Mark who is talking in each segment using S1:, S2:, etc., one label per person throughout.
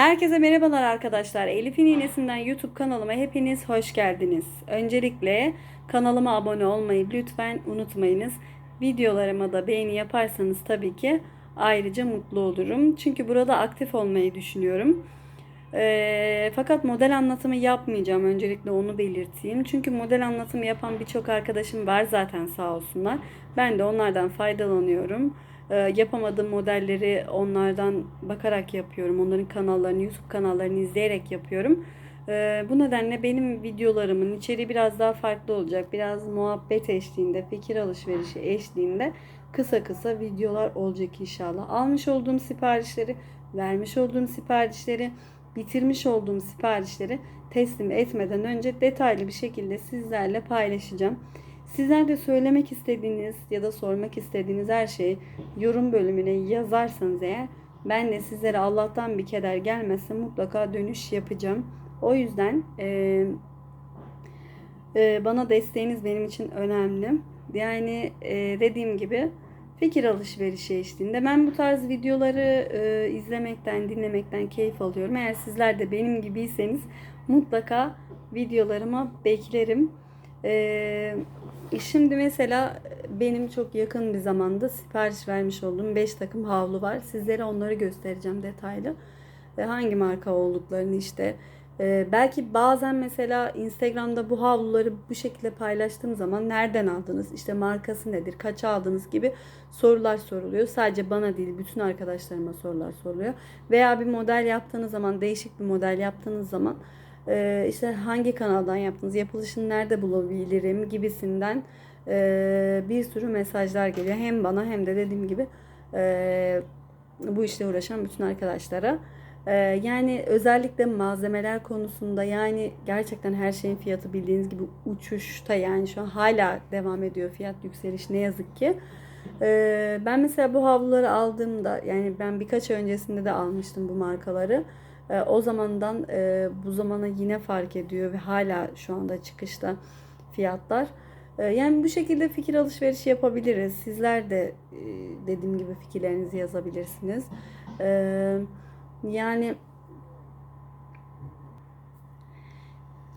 S1: Herkese merhabalar arkadaşlar. Elif'in iğnesinden YouTube kanalıma hepiniz hoş geldiniz. Öncelikle kanalıma abone olmayı lütfen unutmayınız. Videolarıma da beğeni yaparsanız tabii ki ayrıca mutlu olurum. Çünkü burada aktif olmayı düşünüyorum. Ee, fakat model anlatımı yapmayacağım. Öncelikle onu belirteyim. Çünkü model anlatımı yapan birçok arkadaşım var zaten sağ olsunlar. Ben de onlardan faydalanıyorum. Ee, yapamadığım modelleri onlardan bakarak yapıyorum. Onların kanallarını, YouTube kanallarını izleyerek yapıyorum. Ee, bu nedenle benim videolarımın içeriği biraz daha farklı olacak. Biraz muhabbet eşliğinde, fikir alışverişi eşliğinde kısa kısa videolar olacak inşallah. Almış olduğum siparişleri, vermiş olduğum siparişleri, bitirmiş olduğum siparişleri teslim etmeden önce detaylı bir şekilde sizlerle paylaşacağım. Sizler de söylemek istediğiniz ya da sormak istediğiniz her şeyi yorum bölümüne yazarsanız eğer ben de sizlere Allah'tan bir keder gelmezse mutlaka dönüş yapacağım. O yüzden e, e, bana desteğiniz benim için önemli. Yani e, dediğim gibi fikir alışverişi eşliğinde ben bu tarz videoları e, izlemekten, dinlemekten keyif alıyorum. Eğer sizler de benim gibiyseniz mutlaka videolarıma beklerim. E, Şimdi mesela benim çok yakın bir zamanda sipariş vermiş olduğum 5 takım havlu var. Sizlere onları göstereceğim detaylı. Ve hangi marka olduklarını işte. Ee, belki bazen mesela Instagram'da bu havluları bu şekilde paylaştığım zaman nereden aldınız? İşte markası nedir? Kaça aldınız gibi sorular soruluyor. Sadece bana değil bütün arkadaşlarıma sorular soruluyor. Veya bir model yaptığınız zaman değişik bir model yaptığınız zaman e, işte hangi kanaldan yaptınız, yapılışını nerede bulabilirim gibisinden e, bir sürü mesajlar geliyor. Hem bana hem de dediğim gibi e, bu işle uğraşan bütün arkadaşlara. Yani özellikle malzemeler konusunda yani gerçekten her şeyin fiyatı bildiğiniz gibi uçuşta yani şu an hala devam ediyor fiyat yükseliş ne yazık ki. Ben mesela bu havluları aldığımda yani ben birkaç ay öncesinde de almıştım bu markaları. E, o zamandan e, bu zamana yine fark ediyor ve hala şu anda çıkışta fiyatlar. E, yani bu şekilde fikir alışverişi yapabiliriz. Sizler de e, dediğim gibi fikirlerinizi yazabilirsiniz. E, yani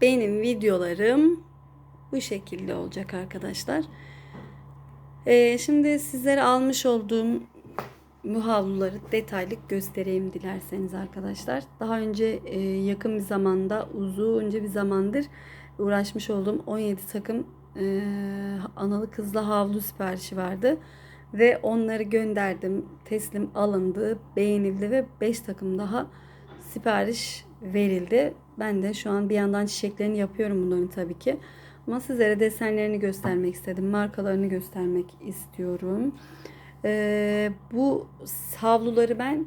S1: benim videolarım bu şekilde olacak arkadaşlar. Şimdi sizlere almış olduğum bu detaylı göstereyim dilerseniz arkadaşlar. Daha önce e, yakın bir zamanda uzunca bir zamandır uğraşmış olduğum 17 takım e, analı kızlı havlu siparişi vardı. Ve onları gönderdim. Teslim alındı, beğenildi ve 5 takım daha sipariş verildi. Ben de şu an bir yandan çiçeklerini yapıyorum bunların tabii ki. Ama sizlere desenlerini göstermek istedim. Markalarını göstermek istiyorum. Ee, bu havluları ben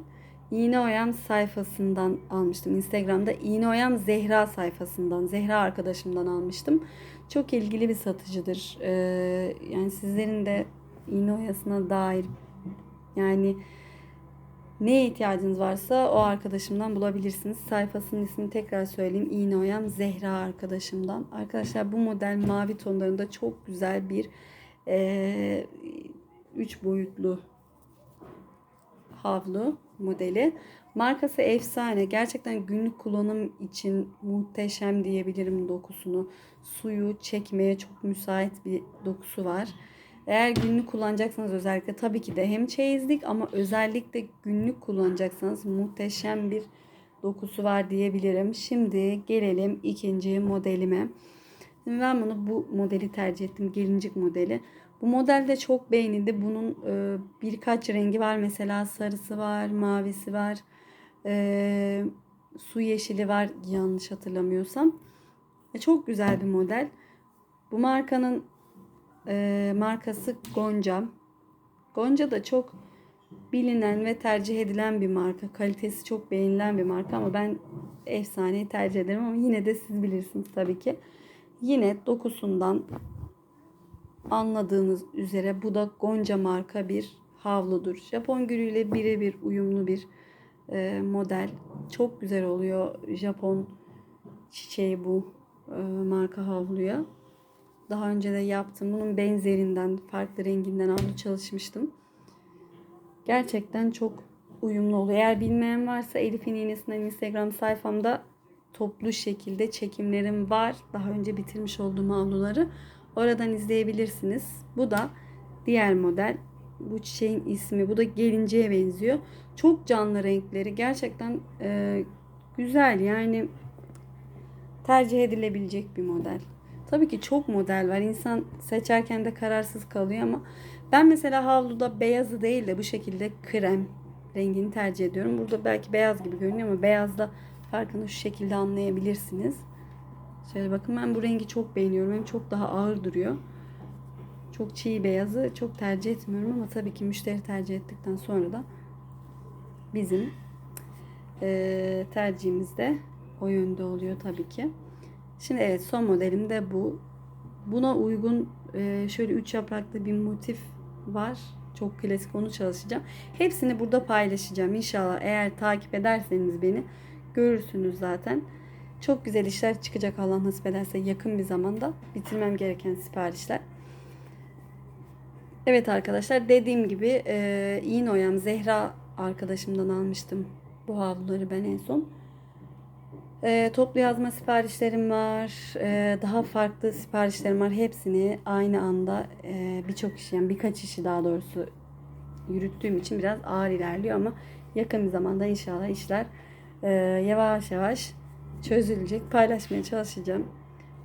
S1: İğne Oyam sayfasından almıştım. Instagram'da İğne Oyam Zehra sayfasından, Zehra arkadaşımdan almıştım. Çok ilgili bir satıcıdır. Ee, yani sizlerin de iğne oyasına dair yani neye ihtiyacınız varsa o arkadaşımdan bulabilirsiniz. Sayfasının ismini tekrar söyleyeyim. İğne Oyam Zehra arkadaşımdan. Arkadaşlar bu model mavi tonlarında çok güzel bir e, 3 boyutlu havlu modeli. Markası efsane. Gerçekten günlük kullanım için muhteşem diyebilirim dokusunu. Suyu çekmeye çok müsait bir dokusu var. Eğer günlük kullanacaksanız özellikle tabii ki de hem çeyizlik ama özellikle günlük kullanacaksanız muhteşem bir dokusu var diyebilirim. Şimdi gelelim ikinci modelime. Şimdi ben bunu bu modeli tercih ettim. Gelincik modeli. Bu model de çok beğenildi. Bunun e, birkaç rengi var. Mesela sarısı var, mavisi var. E, su yeşili var yanlış hatırlamıyorsam. E, çok güzel bir model. Bu markanın e, markası Gonca. Gonca da çok bilinen ve tercih edilen bir marka. Kalitesi çok beğenilen bir marka ama ben efsaneyi tercih ederim ama yine de siz bilirsiniz tabii ki. Yine dokusundan anladığınız üzere bu da Gonca marka bir havludur. Japon gülüyle birebir uyumlu bir e, model. Çok güzel oluyor Japon çiçeği bu e, marka havluya. Daha önce de yaptım. Bunun benzerinden, farklı renginden havlu çalışmıştım. Gerçekten çok uyumlu oluyor. Eğer bilmeyen varsa Elif'in iğnesinden Instagram sayfamda toplu şekilde çekimlerim var. Daha önce bitirmiş olduğum havluları. Oradan izleyebilirsiniz. Bu da diğer model. Bu çiçeğin ismi. Bu da gelinceye benziyor. Çok canlı renkleri. Gerçekten e, güzel. Yani tercih edilebilecek bir model. Tabii ki çok model var. İnsan seçerken de kararsız kalıyor ama ben mesela havluda beyazı değil de bu şekilde krem rengini tercih ediyorum. Burada belki beyaz gibi görünüyor ama beyazda farkını şu şekilde anlayabilirsiniz. Şöyle bakın ben bu rengi çok beğeniyorum. Hem çok daha ağır duruyor. Çok çiğ beyazı çok tercih etmiyorum ama tabii ki müşteri tercih ettikten sonra da bizim eee tercihimiz de o yönde oluyor tabii ki. Şimdi evet son modelim de bu. Buna uygun eee, şöyle üç yapraklı bir motif var. Çok klasik onu çalışacağım. Hepsini burada paylaşacağım inşallah. Eğer takip ederseniz beni görürsünüz zaten. Çok güzel işler çıkacak Allah nasip ederse yakın bir zamanda bitirmem gereken siparişler. Evet arkadaşlar dediğim gibi e, iğne oyam Zehra arkadaşımdan almıştım bu havluları ben en son. E, toplu yazma siparişlerim var. E, daha farklı siparişlerim var. Hepsini aynı anda e, birçok işi yani birkaç işi daha doğrusu yürüttüğüm için biraz ağır ilerliyor ama yakın bir zamanda inşallah işler e, yavaş yavaş çözülecek. Paylaşmaya çalışacağım.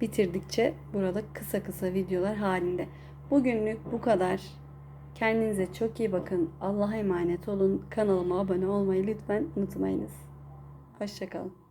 S1: Bitirdikçe burada kısa kısa videolar halinde. Bugünlük bu kadar. Kendinize çok iyi bakın. Allah'a emanet olun. Kanalıma abone olmayı lütfen unutmayınız. Hoşçakalın.